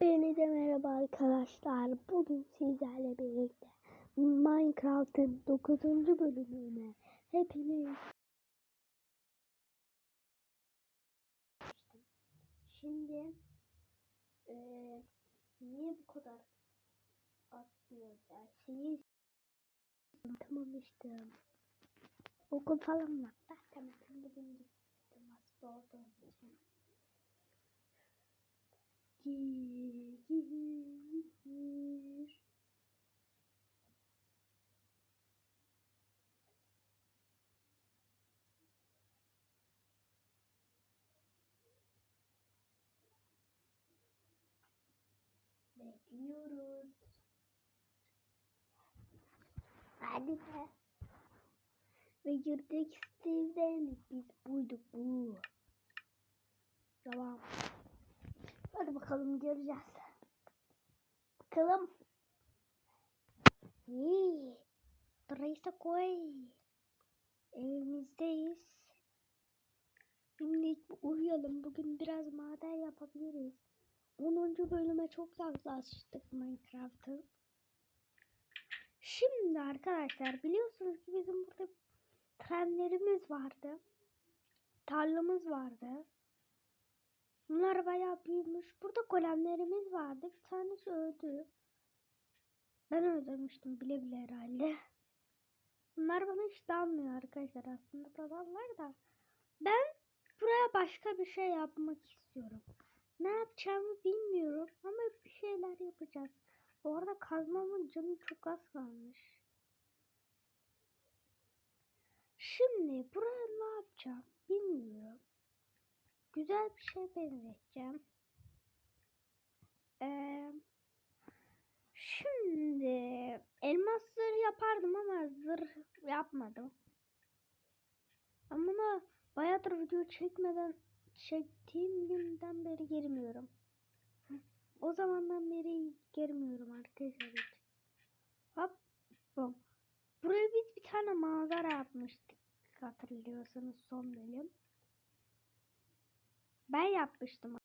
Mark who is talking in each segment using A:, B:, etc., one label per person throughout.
A: Beni de merhaba arkadaşlar. Bugün sizlerle birlikte Minecraft'ın 9. bölümüne hepiniz Şimdi eee niye bu kadar atmıyor dersiniz? Tamammıştım. Okul falan var. Ben tamam bugün gittim hasta olduğum için. Gir. Bekliyoruz. Hadi be. Ve girdik Steve'den biz buyduk bu. Tamam. Hadi bakalım göreceğiz. Bakalım. İyi. Burayı da koy. Evimizdeyiz. Şimdi uyuyalım. Bugün biraz maden yapabiliriz. 10. bölüme çok yaklaştık Minecraft'ın. Şimdi arkadaşlar biliyorsunuz ki bizim burada trenlerimiz vardı. Tarlamız vardı. Bunlar bayağı büyümüş. Burada golemlerimiz vardı. Bir tanesi öldü. Ben öldürmüştüm bile bile herhalde. Bunlar bana hiç dalmıyor arkadaşlar. Aslında dalarlar da. Ben buraya başka bir şey yapmak istiyorum. Ne yapacağımı bilmiyorum ama bir şeyler yapacağız. Bu arada kazmamın canı çok az kalmış. Şimdi buraya ne yapacağım bilmiyorum. Güzel bir şey benzeteceğim. Ee, şimdi elmasları yapardım ama zırh yapmadım. Ama bayağıdır video çekmeden çektiğim günden beri girmiyorum. O zamandan beri girmiyorum arkadaşlar. Hop bom. Buraya biz bir tane manzara yapmıştık. Hatırlıyorsanız son bölüm. Ben yapmıştım.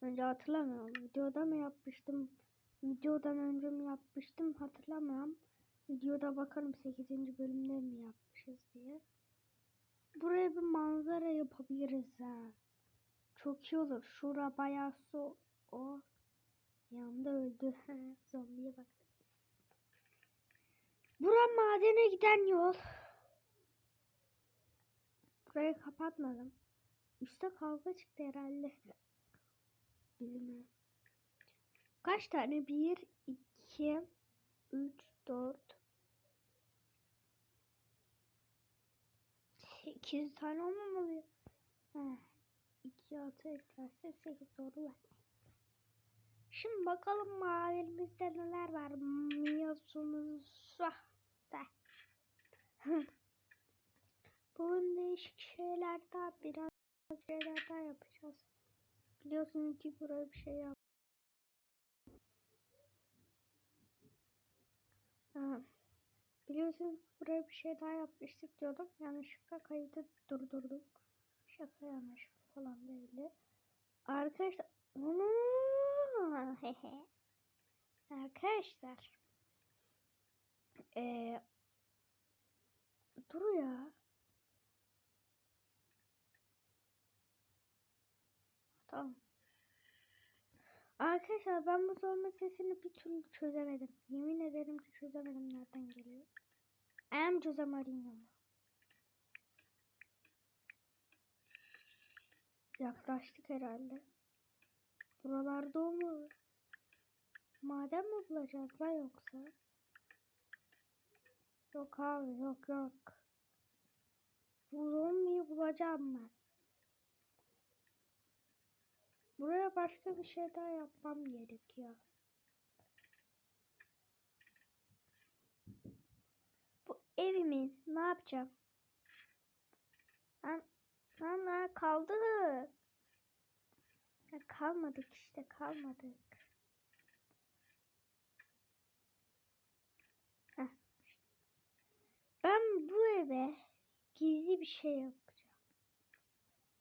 A: Önce hatırlamıyorum. Videoda mı yapmıştım? Videodan önce mi yapmıştım hatırlamıyorum. Videoda bakarım 8. bölümde mi yapmışız diye. Buraya bir manzara yapabiliriz ha. Çok iyi olur. Şura bayağı su. O yanında öldü. Zombiye bak. Bura madene giden yol. Burayı kapatmadım. Üste kavga çıktı herhalde. Bilmiyorum. Kaç tane? 1, 2, 3, 4, 8 tane olmamalı. Heh. 2, 6 eklerse 8 doğru var. Şimdi bakalım madenimizde neler var. Miyasumuzda. Bugün değişik şeyler daha biraz şeyler daha yapacağız. Biliyorsunuz ki buraya bir şey yap. Ha. Biliyorsunuz buraya bir şey daha yapmıştık diyordum. Yanlışlıkla kaydı durdurdum. Şaka yanlış falan böyle. Arkadaşlar Arkadaşlar ee, dur ya Tamam. Arkadaşlar ben bu sorma sesini bir türlü çözemedim. Yemin ederim ki çözemedim nereden geliyor. Am Jose Mourinho? Yaklaştık herhalde. Buralarda o mu? Maden mi bulacağız la yoksa? Yok abi yok yok. Bu zombiyi bulacağım ben. Buraya başka bir şey daha yapmam gerekiyor. Bu evimin ne yapacağım? Ben, ben kaldı. Ya kalmadık işte kalmadık. Heh. Ben bu eve gizli bir şey yapacağım.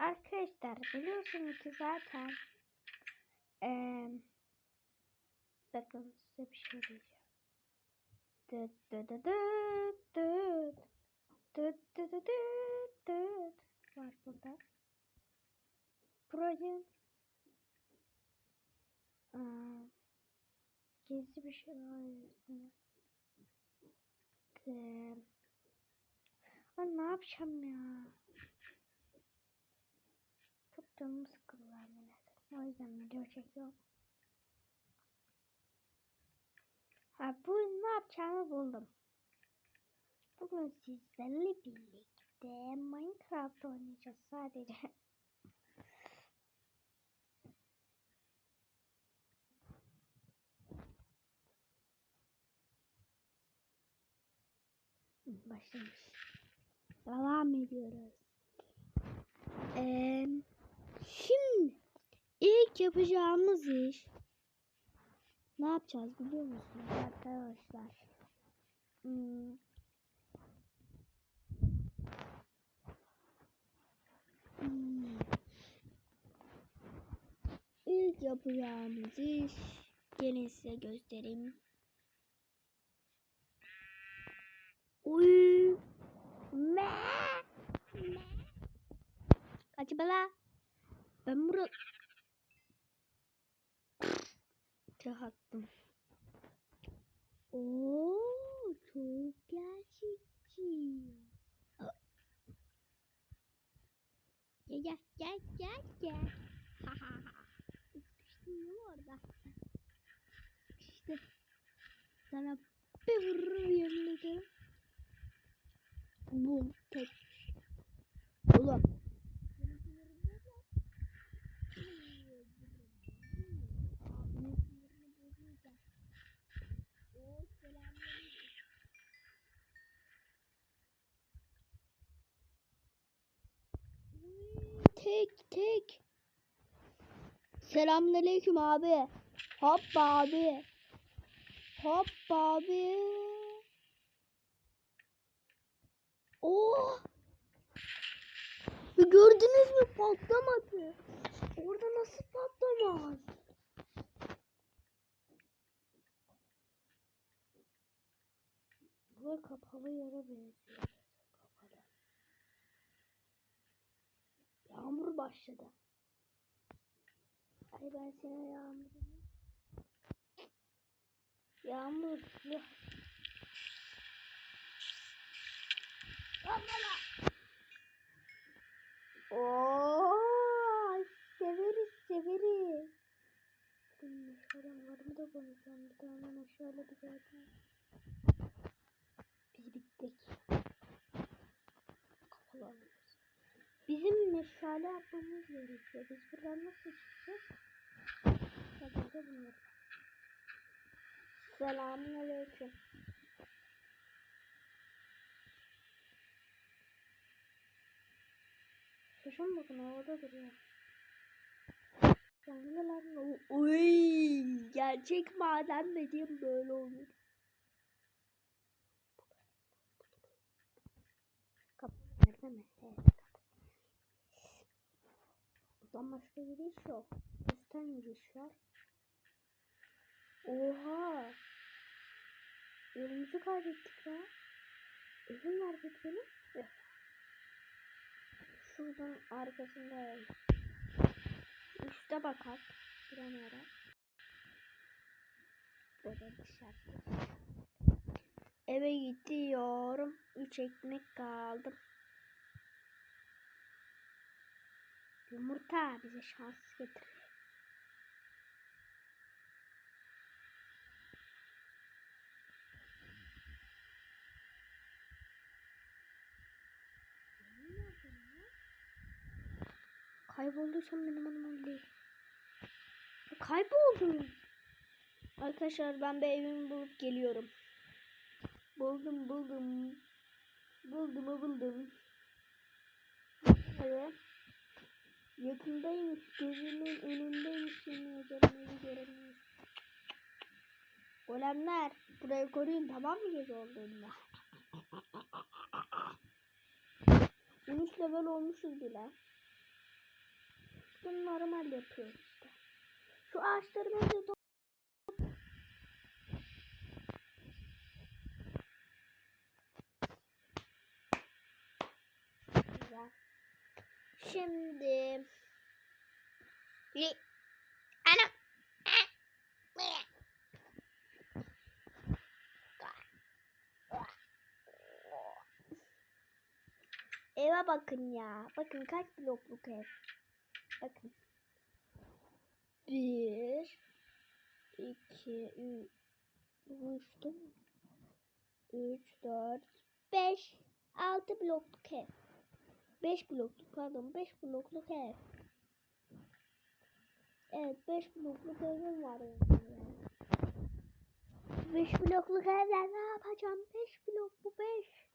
A: Arkadaşlar biliyorsunuz ki zaten Ee, bakın size bir şey diyeceğim. Dıt dıt dıt. Dıt dıt dıt dıt dıt. Var burada. Burayı Aa, gizli bir şey var. Ee, ne yapacağım ya? Canım sıkıldı anneler. O yüzden video çekiyorum. Ha bu ne yapacağımı buldum. Bugün sizlerle birlikte Minecraft oynayacağız sadece. Başlamış. Devam ediyoruz. Ee, şimdi ilk yapacağımız iş ne yapacağız biliyor musunuz arkadaşlar? Hmm. İlk yapacağımız iş gelin size göstereyim. Uy. Me. Me. Kaç bala. Ben burada Tüh attım. Çok gerçekçi. Gel gel gel gel gel. Değil mi orada? Sıkıştı. Sana bir vururum yemin ederim. Bum tek. Ulan. Tek tek. Selamünaleyküm abi. Hop abi. Hop abi. Oo. Gördünüz mü patlamadı. Orada nasıl patlamaz? Bu kapalı yere benziyor. Yağmur başladı. Ay ben sana yağmur. Yağmur. Ya. Yağmurla. Oo, severiz severiz. Şimdi şöyle da konuşalım. Bir tane şöyle bir zaten. Biz bittik. Kapalı alıyoruz. Bizim meşale yapmamız gerekiyor. Biz buradan nasıl çıkacağız? Sadece bunları. Selamun aleyküm. Kuşun bakın havada duruyor. Canlılar Uy, gerçek maden dediğim böyle olur. Kapı nerede mi? Evet. Buradan başka giriş yok. Üstten giriş var. Oha. Yolumuzu kaybettik ya. Evim nerede benim? Yok. Şuradan arkasında üstte bakar. Bilemiyorum. Böyle dışarı. Eve gidiyorum. Üç ekmek kaldım. Yumurta bize şans getirir. Kaybolduysam benim adım Ali. Kayboldum. Arkadaşlar ben bir evimi bulup geliyorum. Buldum buldum. Buldum buldum. Evet. Yakındaymış. Gözümün önündeymiş. Yemin ederim evi göremiyorum. Golemler burayı koruyun tamam mı gece olduğunda? 13 level olmuşuz bile. Bunu normal yapıyoruz işte. Şu da Güzel. Şimdi Ana Eve bakın ya. Bakın kaç blokluk ev. Bakın. Bir, iki, üç, üç? Üç, dört, beş, altı blokluk ev. Beş blokluk pardon, beş blokluk ev. Evet, beş blokluk evim var. benim. Beş blokluk evler ne yapacağım? Beş blok bu beş.